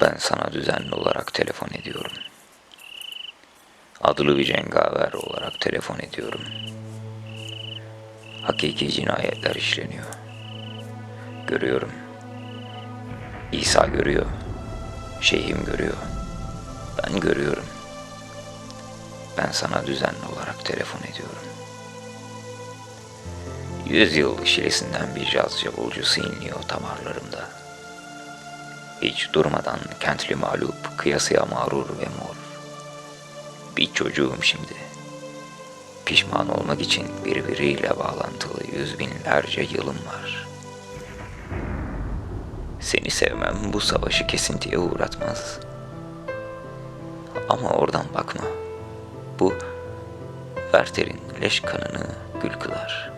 Ben sana düzenli olarak telefon ediyorum. Adlı bir cengaver olarak telefon ediyorum. Hakiki cinayetler işleniyor. Görüyorum. İsa görüyor. Şeyhim görüyor. Ben görüyorum. Ben sana düzenli olarak telefon ediyorum. Yüzyıl şilesinden bir caz cavulcusu inliyor damarlarımda. Hiç durmadan kentli mağlup, kıyasıya mağrur ve mor. Bir çocuğum şimdi. Pişman olmak için birbiriyle bağlantılı yüz binlerce yılım var. Seni sevmem bu savaşı kesintiye uğratmaz. Ama oradan bakma. Bu Werther'in leş kanını gül kılar.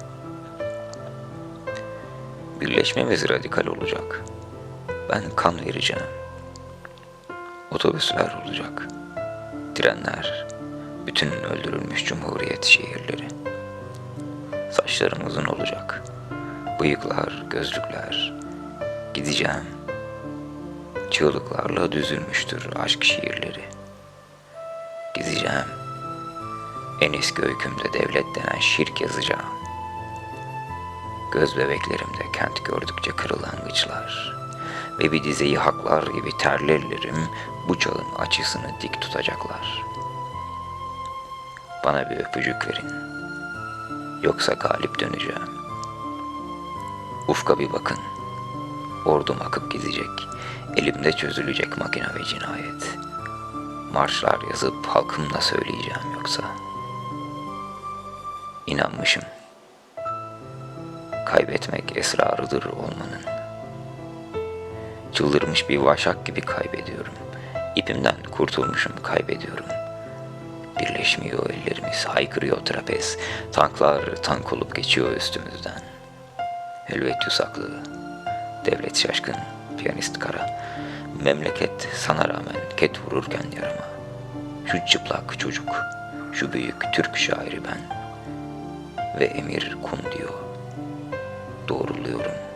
Birleşmemiz radikal olacak. Ben kan vereceğim. Otobüsler olacak. Trenler, bütün öldürülmüş cumhuriyet şehirleri. Saçlarım uzun olacak. Bıyıklar, gözlükler. Gideceğim. Çığlıklarla düzülmüştür aşk şiirleri. Gideceğim. En eski öykümde devlet denen şirk yazacağım. Göz bebeklerimde kent gördükçe kırılangıçlar ve bir dizeyi haklar gibi terli ellerim bu çağın açısını dik tutacaklar. Bana bir öpücük verin. Yoksa galip döneceğim. Ufka bir bakın. Ordum akıp gidecek. Elimde çözülecek makine ve cinayet. Marşlar yazıp halkımla söyleyeceğim yoksa. İnanmışım. Kaybetmek esrarıdır olmanın. Çıldırmış bir vaşak gibi kaybediyorum. İpimden kurtulmuşum kaybediyorum. Birleşmiyor ellerimiz, haykırıyor trapez. Tanklar tank olup geçiyor üstümüzden. Elbet yusaklı, devlet şaşkın, piyanist kara. Memleket sana rağmen ket vururken yarama. Şu çıplak çocuk, şu büyük Türk şairi ben. Ve emir kun diyor. Doğruluyorum.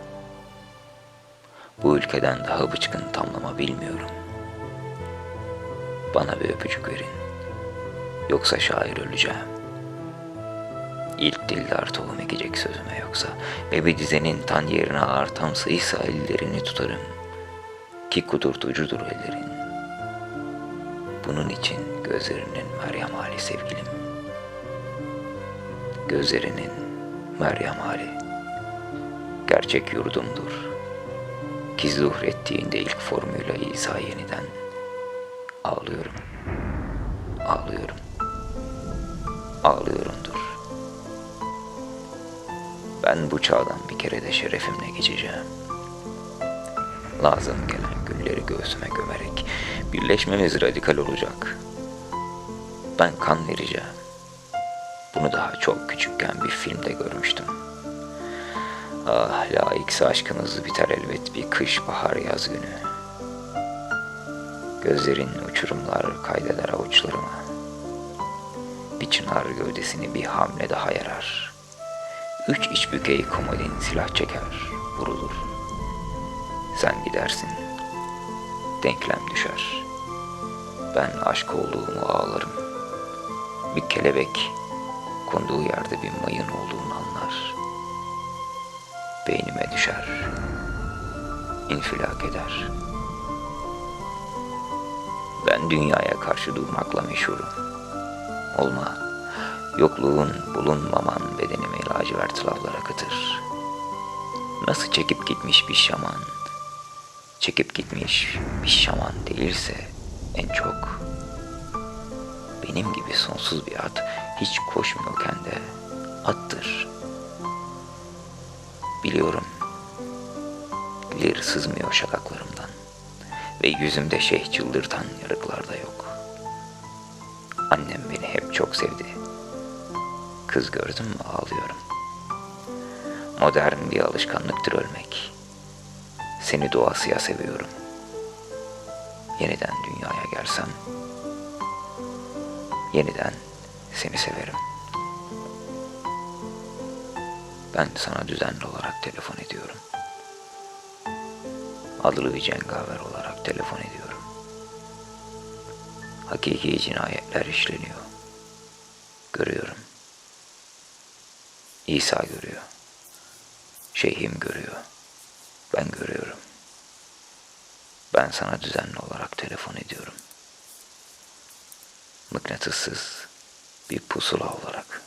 Bu ülkeden daha bıçkın tamlama bilmiyorum. Bana bir öpücük verin. Yoksa şair öleceğim. İlk dildar tohum ekecek sözüme yoksa ve bir dizenin tan yerine artam sayıysa ellerini tutarım. Ki kudurtucudur ellerin. Bunun için gözlerinin Meryem hali sevgilim. Gözlerinin Meryem hali. Gerçek yurdumdur. Ki zuhrettiğinde ilk formuyla İsa yeniden. Ağlıyorum. Ağlıyorum. Ağlıyorumdur. Ben bu çağdan bir kere de şerefimle geçeceğim. Lazım gelen günleri göğsüme gömerek birleşmemiz radikal olacak. Ben kan vereceğim. Bunu daha çok küçükken bir filmde görmüştüm. Ah layıksa aşkınız biter elbet bir kış, bahar, yaz günü. Gözlerin uçurumlar kaydeder avuçlarıma. Bir çınar gövdesini bir hamle daha yarar. Üç iç bükey komodin silah çeker, vurulur. Sen gidersin, denklem düşer. Ben aşk olduğumu ağlarım. Bir kelebek konduğu yerde bir mayın anlar. Beynime düşer, infilak eder. Ben dünyaya karşı durmakla meşhurum. Olma, yokluğun bulunmaman bedenimi lacivert lavlara katır. Nasıl çekip gitmiş bir şaman, çekip gitmiş bir şaman değilse en çok benim gibi sonsuz bir at hiç koşmuyorken de attır. Biliyorum, lir sızmıyor şakaklarımdan ve yüzümde şeyh çıldırtan yarıklar da yok. Annem beni hep çok sevdi. Kız gördüm mü ağlıyorum. Modern bir alışkanlıktır ölmek. Seni doğasıya seviyorum. Yeniden dünyaya gelsem, yeniden seni severim. Ben sana düzenli olarak telefon ediyorum. Adlı bir cengaver olarak telefon ediyorum. Hakiki cinayetler işleniyor. Görüyorum. İsa görüyor. Şeyhim görüyor. Ben görüyorum. Ben sana düzenli olarak telefon ediyorum. Mıknatıssız bir pusula olarak.